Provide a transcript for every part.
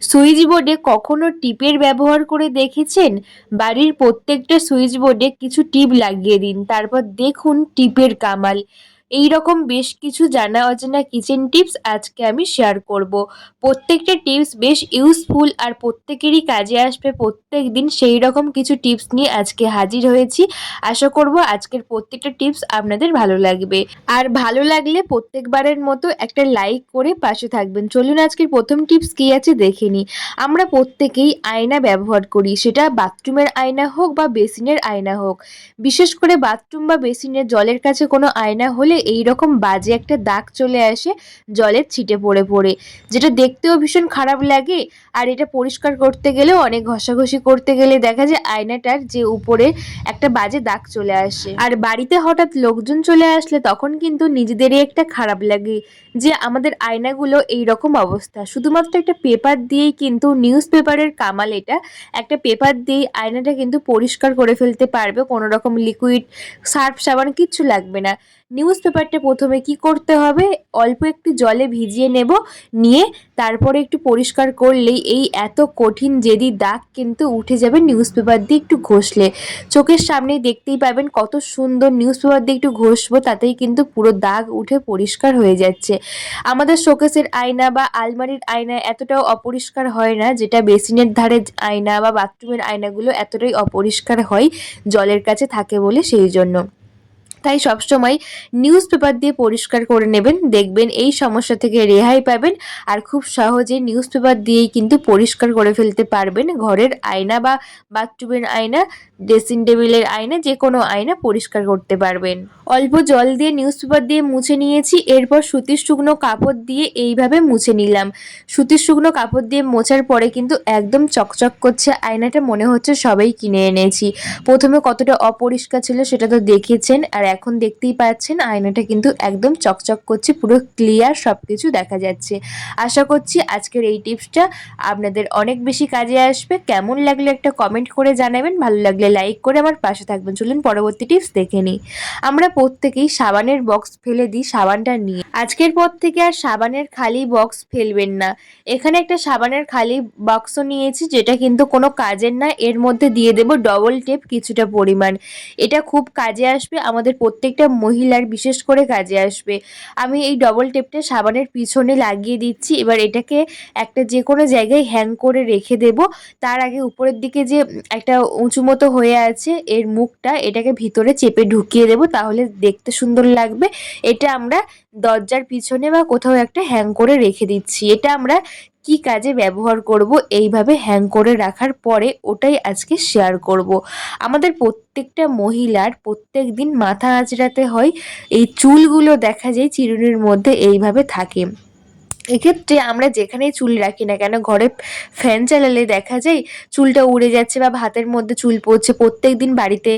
Switch বোর্ডে কখনো টিপের ব্যবহার করে দেখেছেন? বাড়ির প্রত্যেকটা সুইচ বোর্ডে কিছু টিপ লাগিয়ে দিন, তারপর দেখুন টিপের কামাল। এই রকম বেশ কিছু জানা অজানা কিচেন টিপস আজকে আমি শেয়ার করব। প্রত্যেকটা টিপস বেশ ইউজফুল আর প্রত্যেকেরই কাজে আসবে। প্রত্যেক দিন সেই রকম কিছু টিপস নিয়ে আজকে হাজির হয়েছি। আশা করব আজকের প্রত্যেকটা টিপস আপনাদের ভালো লাগবে। আর ভালো লাগলে প্রত্যেকবারের মতো একটা লাইক করে পাশে থাকবেন। চলুন আজকের প্রথম টিপস কী আছে দেখে নিই। আমরা প্রত্যেকেই আয়না ব্যবহার করি। সেটা বাথরুমের আয়না হোক বা বেসিনের আয়না হোক। বিশেষ করে বাথরুম বা বেসিনের জলের কাছে কোনো আয়না হলে এই রকম বাজে একটা দাগ চলে আসে জলের ছিটে পড়ে পড়ে, যেটা দেখতেও ভীষণ খারাপ লাগে। আর এটা পরিষ্কার করতে গেলেও অনেক ঘষাঘষি করতে গেলে দেখা যায় আয়নাটার যে উপরে একটা বাজে দাগ চলে আসে। আর বাড়িতে হঠাৎ লোকজন চলে আসলে তখন কিন্তু নিজেদেরই একটা খারাপ লাগে যে আমাদের আয়নাগুলো এই রকম অবস্থা। শুধুমাত্র একটা পেপার দিয়েই কিন্তু নিউজ পেপারের কামাল এটা। একটা পেপার দিয়েই আয়নাটা কিন্তু পরিষ্কার করে ফেলতে পারবে, কোনো রকম লিকুইড সার্ফ, সাবান, কিচ্ছু লাগবে না। নিউজ পেপারটা প্রথমে কি করতে হবে? অল্প একটু জলে ভিজিয়ে নেব, নিয়ে তারপরে একটু পরিষ্কার করলেই এই এত কঠিন জেদি দাগ কিন্তু উঠে যাবে নিউজ পেপার দিয়ে একটু ঘষলে। চোখের সামনেই দেখতেই পাবেন কত সুন্দর নিউজ পেপার দিয়ে একটু ঘষবো, তাতেই কিন্তু পুরো দাগ উঠে পরিষ্কার হয়ে যাচ্ছে। আমাদের শোকেসের আয়না বা আলমারির আয়না এতটাও অপরিষ্কার হয় না, যেটা বেসিনের ধারে আয়না বা বাথরুমের আয়নাগুলো এতটাই অপরিষ্কার হয়, জলের কাছে থাকে বলে সেই জন্য। তাই সবসময় নিউজ পেপার দিয়ে পরিষ্কার করে নেবেন, দেখবেন এই সমস্যা থেকে রেহাই পাবেন আর খুব সহজে নিউজ পেপার দিয়েই কিন্তু পরিষ্কার করে ফেলতে পারবেন। ঘরের আয়না বা বাথরুমের আয়না ড্রেসিং টেবিলের আয়না যে কোনো আয়না পরিষ্কার করতে পারবেন। অল্প জল দিয়ে নিউজ পেপার দিয়ে মুছে নিয়েছি, এরপর সুতির শুকনো কাপড় দিয়ে এইভাবে মুছে নিলাম। সুতির শুকনো কাপড় দিয়ে মোছার পরে কিন্তু একদম চকচক করছে, আয়নাটা মনে হচ্ছে সবাই কিনে এনেছি। প্রথমে কতটা অপরিষ্কার ছিল সেটা তো দেখেছেন, আর এখন দেখতেই পাচ্ছেন, আয়নাটা কিন্তু একদম চকচক করছে, পুরো ক্লিয়ার সব কিছু দেখা যাচ্ছে। আশা করছি আজকের এই টিপসটা আপনাদের অনেক বেশি কাজে আসবে। কেমন লাগলে একটা কমেন্ট করে জানাবেন, ভালো লাগলে লাইক করে আমার পাশে থাকবেন। চলুন পরবর্তী টিপস দেখে নিই। আমরা প্রত্যেকেই সাবানের বক্স ফেলে দিই সাবানটা নিয়ে। আজকের পর থেকে আর সাবানের খালি বক্স ফেলবেন না। এখানে একটা সাবানের খালি বাক্স নিয়েছি, যেটা কিন্তু কোনো কাজের না। এর মধ্যে দিয়ে দেব ডবল টেপ কিছুটা পরিমাণ। এটা খুব কাজে আসবে। আমাদের প্রত্যেকটা মহিলার বিশেষ করে কাজে আসবে। আমি এই ডবল টেপটা সাবানের পিছনে লাগিয়ে দিচ্ছি। এবার এটাকে একটা যে কোনো জায়গায় হ্যাং করে রেখে দেব। তার আগে উপরের দিকে যে একটা উঁচু মতো হয়ে আছে, এর মুখটা এটাকে ভিতরে চেপে ঢুকিয়ে দেব তাহলে দেখতে সুন্দর লাগবে। এটা আমরা দরজার পিছনে বা কোথাও একটা হ্যাং করে রেখে দিচ্ছি। এটা আমরা কি কাজে ব্যবহার করব এইভাবে হ্যাং করে রাখার পরে ওটাই আজকে শেয়ার করব। আমাদের প্রত্যেকটা মহিলার প্রত্যেক দিন মাথা আঁচড়াতে হয়, এই চুলগুলো দেখা যায় চিরুনির মধ্যে এইভাবে থাকে এক্ষেত্রে আমরা যেখানেই চুল রাখি না কেন, ঘরে ফ্যান চালালে দেখা যায় চুলটা উড়ে যাচ্ছে বা ভাতের মধ্যে চুল পড়ছে। প্রত্যেক দিন বাড়িতে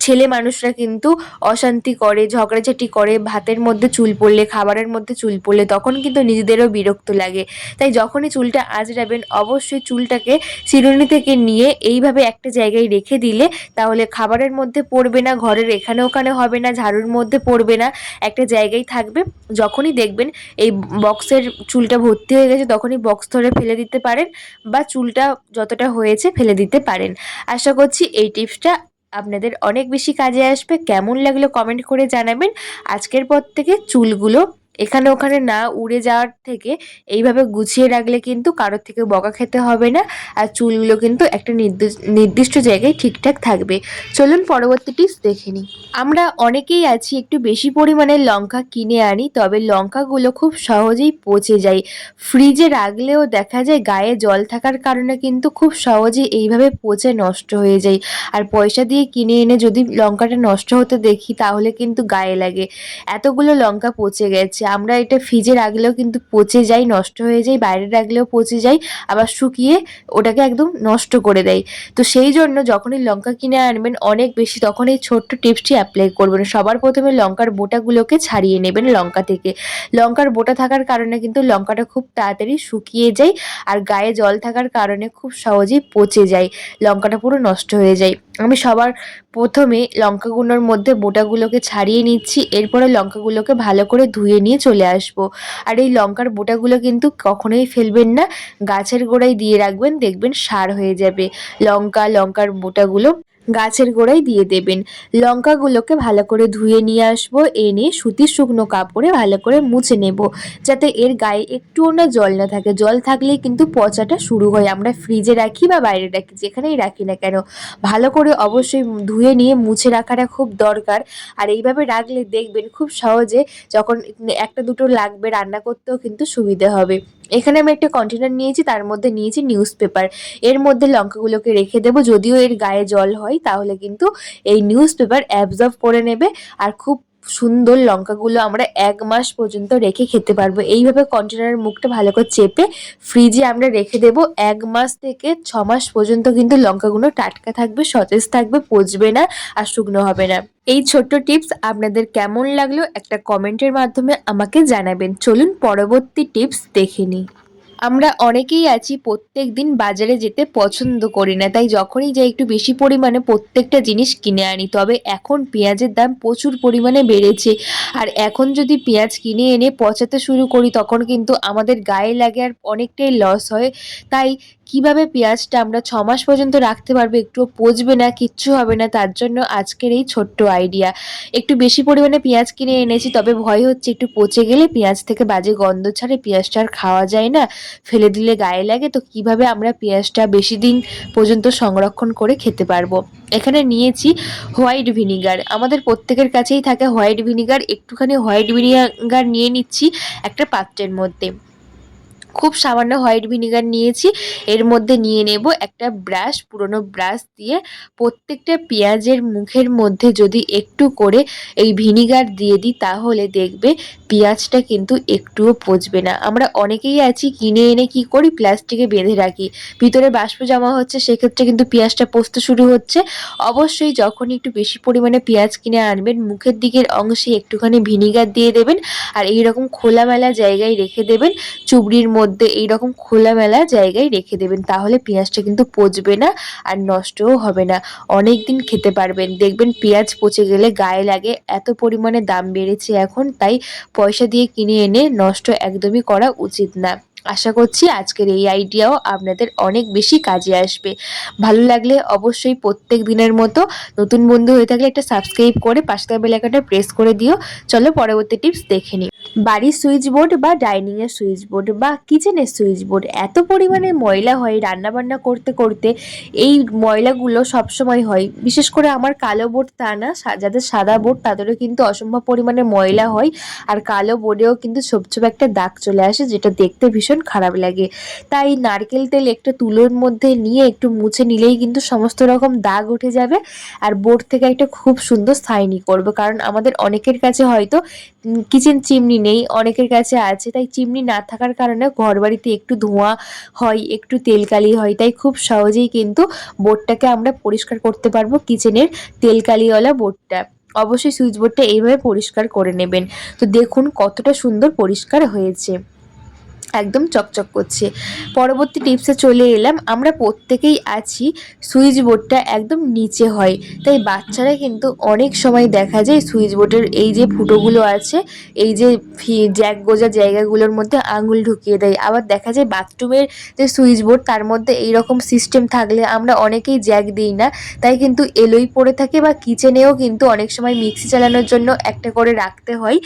ছেলে মানুষরা কিন্তু অশান্তি করে, ঝগড়াঝাটি করে, ভাতের মধ্যে চুল পড়লে, খাবারের মধ্যে চুল পড়লে তখন কিন্তু নিজেদেরও বিরক্ত লাগে। তাই যখনই চুলটা আঁচড়াবেন, অবশ্যই চুলটাকে চিরুনি থেকে নিয়ে এইভাবে একটা জায়গায় রেখে দিলে তাহলে খাবারের মধ্যে পড়বে না, ঘরের এখানে ওখানে হবে না, ঝাড়ুর মধ্যে পড়বে না, একটা জায়গায় থাকবে। যখনই দেখবেন এই বক্সের চুলটা ভর্তি হয়ে গেছে, তখনই বক্স ধরে ফেলে দিতে পারেন বা চুলটা যতটা হয়েছে ফেলে দিতে পারেন। আশা করছি এই টিপসটা আপনাদের অনেক বেশি কাজে আসবে। কেমন লাগল কমেন্ট করে জানাবেন। আজকের পর থেকে চুলগুলো এখানে ওখানে না উড়ে যাওয়ার থেকে এইভাবে গুছিয়ে রাখলে কিন্তু কারোর থেকে বকা খেতে হবে না। আর চুলগুলো কিন্তু একটা নির্দিষ্ট জায়গায় ঠিকঠাক থাকবে। চলুন পরবর্তী টিপস দেখে নিই। আমরা অনেকেই আছি একটু বেশি পরিমাণে লঙ্কা কিনে আনি, তবে লঙ্কাগুলো খুব সহজেই পচে যায়। ফ্রিজে রাখলেও দেখা যায় গায়ে জল থাকার কারণে কিন্তু খুব সহজেই এইভাবে পচে নষ্ট হয়ে যায়। আর পয়সা দিয়ে কিনে এনে যদি লঙ্কাটা নষ্ট হতে দেখি, তাহলে কিন্তু গায়ে লাগে। এতগুলো লঙ্কা পচে গেছে। আমরা এটা ফ্রিজে রাখলেও কিন্তু পচে যায়, নষ্ট হয়ে যায়, বাইরে রাখলেও পচে যায়, আবার শুকিয়ে ওটাকে একদম নষ্ট করে দেয়। তো সেই জন্য যখনই লঙ্কা কিনে আনবেন, অনেক বেশি তখন এই ছোট্ট টিপসটি অ্যাপ্লাই করবেন। সবার প্রথমে লঙ্কার বোটাগুলোকে ছাড়িয়ে নেবেন লঙ্কা থেকে। লঙ্কার বোটা থাকার কারণে কিন্তু লঙ্কাটা খুব তাড়াতাড়ি শুকিয়ে যায়, আর গায়ে জল থাকার কারণে খুব সহজেই পচে যায়, লঙ্কাটা পুরো নষ্ট হয়ে যায়। আমি সবার প্রথমে লঙ্কাগুলোর মধ্যে বোটাগুলোকে ছাড়িয়ে নিচ্ছি, এরপরে লঙ্কাগুলোকে ভালো করে ধুয়ে নিয়ে চলে আসব। আর এই লঙ্কার বোটাগুলো কিন্তু কখনোই ফেলবেন না, গাছের গোড়ায় দিয়ে রাখবেন, দেখবেন সার হয়ে যাবে লঙ্কা, লঙ্কার বোটাগুলো গাছের গোড়ায় দিয়ে দেবেন। লঙ্কাগুলোকে ভালো করে ধুয়ে নিয়ে আসব, এনে সুতির শুকনো কাপড়ে ভালো করে মুছে নেব, যাতে এর গায়ে একটুও না জল না থাকে। জল থাকলেই কিন্তু পচাটা শুরু হয়। আমরা ফ্রিজে রাখি বা বাইরে রাখি, যেখানেই রাখি না কেন। ভালো করে অবশ্যই ধুয়ে নিয়ে মুছে রাখাটা খুব দরকার। আর এইভাবে রাখলে দেখবেন খুব সহজে যখন একটা দুটো লাগবে, রান্না করতেও কিন্তু সুবিধে হবে। এখানে আমি একটা কন্টেনার নিয়েছি, তার মধ্যে নিয়েছি নিউজ পেপার এর মধ্যে লঙ্কাগুলোকে রেখে দেবো, যদিও এর গায়ে জল হয়, তাহলে কিন্তু এই নিউজ পেপার অ্যাবজর্ব করে নেবে। আর খুব সুন্দর লঙ্কাগুলো আমরা এক মাস পর্যন্ত রেখে খেতে পারব। এইভাবে কন্টেনারের মুখটা ভালো করে চেপে ফ্রিজে আমরা রেখে দেব। এক মাস থেকে ছ মাস পর্যন্ত কিন্তু লঙ্কাগুলো টাটকা থাকবে, সতেজ থাকবে, পচবে না আর শুকনো হবে না। এই ছোট্ট টিপস আপনাদের কেমন লাগল একটা কমেন্টের মাধ্যমে আমাকে জানাবেন। চলুন পরবর্তী টিপস দেখে নিই। আমরা অনেকেই আছি প্রত্যেক দিন বাজারে যেতে পছন্দ করি না, তাই যখনই যাই একটু বেশি পরিমাণে প্রত্যেকটা জিনিস কিনে আনি। তবে এখন পেঁয়াজের দাম প্রচুর পরিমাণে বেড়েছে। আর এখন যদি পেঁয়াজ কিনে এনে পচাতে শুরু করি, তখন কিন্তু আমাদের গায়ে লাগে আর অনেকটাই লস হয়। তাই কীভাবে পেঁয়াজটা আমরা ছ মাস পর্যন্ত রাখতে পারব, একটুও পচবে না, কিচ্ছু হবে না, তার জন্য আজকের এই ছোট্ট আইডিয়া একটু বেশি পরিমাণে পেঁয়াজ কিনে এনেছি, তবে ভয় হচ্ছে একটু পচে গেলে পেঁয়াজ থেকে বাজে গন্ধ ছাড়ে, পেঁয়াজটা আর খাওয়া যায় না। ফেলে দিলে গায়ে লাগে, তো কীভাবে আমরা পেঁয়াজটা বেশি দিন পর্যন্ত সংরক্ষণ করে খেতে পারব? এখানে নিয়েছি হোয়াইট ভিনিগার। আমাদের প্রত্যেকের কাছেই থাকে হোয়াইট ভিনিগার। একটুখানি হোয়াইট ভিনিগার নিয়ে নিচ্ছি একটা পাত্রের মধ্যে। খুব সামান্য হোয়াইট ভিনিগার নিয়েছি। এর মধ্যে নিয়ে নেব একটা ব্রাশ, পুরনো ব্রাশ দিয়ে প্রত্যেকটা পেঁয়াজের মুখের মধ্যে যদি একটু করে এই ভিনিগার দিয়ে দিই, তাহলে দেখবে পেঁয়াজটা কিন্তু একটুও পচবে না। আমরা অনেকেই আছি কিনে এনে কি করি, প্লাস্টিকে বেঁধে রাখি। ভিতরে বাষ্প জমা হচ্ছে, সেক্ষেত্রে কিন্তু পেঁয়াজটা পচতে শুরু হচ্ছে। অবশ্যই যখনই একটু বেশি পরিমাণে পেঁয়াজ কিনে আনবেন, মুখের দিকের অংশে একটুখানি ভিনিগার দিয়ে দেবেন আর এইরকম খোলামেলা জায়গায় রেখে দেবেন। চুবড়ির মধ্যে এইরকম খোলামেলা জায়গায় রেখে দেবেন। তাহলে পেঁয়াজটা কিন্তু পচবে না আর নষ্টও হবে না। অনেক দিন খেতে পারবেন। দেখবেন পেঁয়াজ পচে গেলে গায়ে লাগে। এত পরিমাণে দাম বেড়েছে এখন, তাই পয়সা দিয়ে কিনে এনে নষ্ট একদমই করা উচিত না। আশা করছি আজকের এই আইডিয়াও আপনাদের অনেক বেশি কাজে আসবে। ভালো লাগলে অবশ্যই প্রত্যেক দিনের মতো নতুন বন্ধু হয়ে থাকলে একটা সাবস্ক্রাইব করে পাশে বেলাকাটা প্রেস করে দিও। চলো পরবর্তী টিপস দেখে নিই। বাড়ির সুইচ বোর্ড বা ডাইনিংয়ের সুইচ বোর্ড বা কিচেনের সুইচ বোর্ড এত পরিমাণে ময়লা হয় রান্নাবান্না করতে করতে। এই ময়লাগুলো সবসময় হয়। বিশেষ করে আমার কালো বোর্ড তা না যাদের সাদা বোর্ড তাদেরও কিন্তু অসম্ভব পরিমাণে ময়লা হয়। আর কালো বোর্ডেও কিন্তু ছোপ ছোপ একটা দাগ চলে আসে, যেটা দেখতে ভীষণ খারাপ লাগে। তাই নারকেল তেল একটা তুলোর মধ্যে নিয়ে একটু মুছে নিলেই কিন্তু সমস্ত রকম দাগ উঠে যাবে। আর বোর্ড থেকে একটা খুব সুন্দর সাইনি করবে। কারণ আমাদের অনেকের কাছে হয়তো কিচেন চিমনি নেই, অনেকের কাছে আছে, তাই চিমনি না থাকার কারণে ঘর বাড়িতে একটু ধোঁয়া হয়, একটু তেলকালি হয়, তাই খুব সহজেই কিন্তু বোর্ডটাকে আমরা পরিষ্কার করতে পারব কিচেনের তেলকালিওয়ালা বোর্ডটা। অবশ্যই সুইচ বোর্ডটা এইভাবে পরিষ্কার করে নেবেন। তো দেখুন কতটা সুন্দর পরিষ্কার হয়েছে। একদম চকচক করছে। পরবর্তী টিপসে চলে এলাম। আমরা প্রত্যেকেই আছি সুইচ বোর্ডটা একদম নিচে হয়। তাই বাচ্চারা কিন্তু অনেক সময় দেখা যায় সুইচ বোর্ডের এই যে ফুটোগুলো আছে, এই যে ফি জ্যাক গোজা জায়গাগুলোর মধ্যে আঙুল ঢুকিয়ে দেয়। আবার দেখা যায় বাথরুমের যে সুইচ বোর্ড তার মধ্যে এই রকম সিস্টেম থাকলে আমরা অনেকেই জ্যাক দিই না। তাই কিন্তু এলোই পড়ে থাকে বা কিচেনেও কিন্তু অনেক সময় মিক্সি চালানোর জন্য একটা করে রাখতে হয়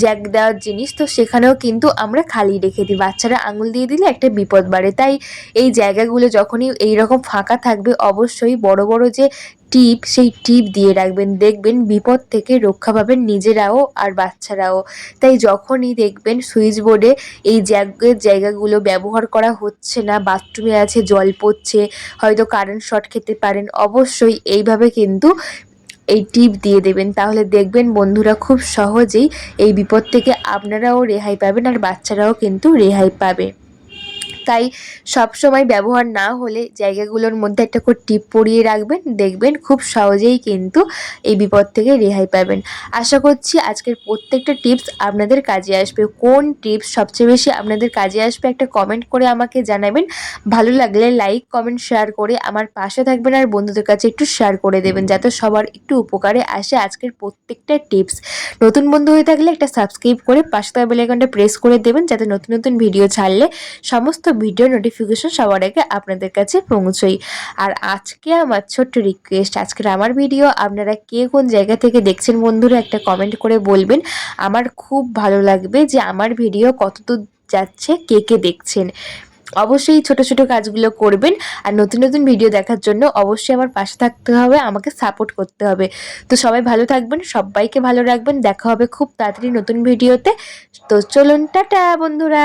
জ্যাক দেওয়ার জিনিস। তো সেখানেও কিন্তু আমরা খালি রেখে দিই। বাচ্চারা আঙুল দিয়ে দিলে একটা বিপদ বাড়ে। তাই এই জায়গাগুলো যখনই এই রকম ফাঁকা থাকবে, অবশ্যই বড় বড় যে টিপ, সেই টিপ দিয়ে রাখবেন। দেখবেন বিপদ থেকে রক্ষা পাবেন নিজেরাও আর বাচ্চারাও। তাই যখনই দেখবেন সুইচ বোর্ডে এই জ্যাগের জায়গাগুলো ব্যবহার করা হচ্ছে না, বাথরুমে আছে, জল পড়ছে, হয়তো কারেন্ট শর্ট খেতে পারেন, অবশ্যই এইভাবে কিন্তু এই টিপ দিয়ে দেবেন। তাহলে দেখবেন বন্ধুরা খুব সহজেই এই বিপদ থেকে আপনারাও রেহাই পাবেন আর বাচ্চারাও কিন্তু রেহাই পাবে। তাই সব সময় ব্যবহার না হলে জায়গাগুলোর মধ্যে একটা করে টিপ পরিয়ে রাখবেন, দেখবেন খুব সহজেই কিন্তু এই বিপদ থেকে রেহাই পাবেন। আশা করছি আজকের প্রত্যেকটা টিপস আপনাদের কাজে আসবে। কোন টিপস সবচেয়ে বেশি আপনাদের কাজে আসবে একটা কমেন্ট করে আমাকে জানাবেন। ভালো লাগলে লাইক, কমেন্ট, শেয়ার করে আমার পাশে থাকবেন আর বন্ধুদের কাছে একটু শেয়ার করে দেবেন যাতে সবার একটু উপকারে আসে আজকের প্রত্যেকটা টিপস। নতুন বন্ধু হয়ে থাকলে একটা সাবস্ক্রাইব করে পাশে থাকা বেলাইকনটা প্রেস করে দেবেন যাতে নতুন নতুন ভিডিও ছাড়লে সমস্ত ভিডিও নোটিফিকেশন সবার আগে আপনাদের কাছে পৌঁছই। আর আজকে আমার ছোট্ট রিকোয়েস্ট আজকের আমার ভিডিও আপনারা কে কোন জায়গা থেকে দেখছেন বন্ধুরা একটা কমেন্ট করে বলবেন। আমার খুব ভালো লাগবে যে আমার ভিডিও কতদূর যাচ্ছে, কে কে দেখছেন। অবশ্যই ছোট ছোট কাজগুলো করবেন আর নতুন নতুন ভিডিও দেখার জন্য অবশ্যই আমার পাশে থাকতে হবে, আমাকে সাপোর্ট করতে হবে। তো সবাই ভালো থাকবেন, সবাইকে ভালো রাখবেন, দেখা হবে খুব তাড়াতাড়ি নতুন ভিডিওতে তো চলুন, টাটা বন্ধুরা।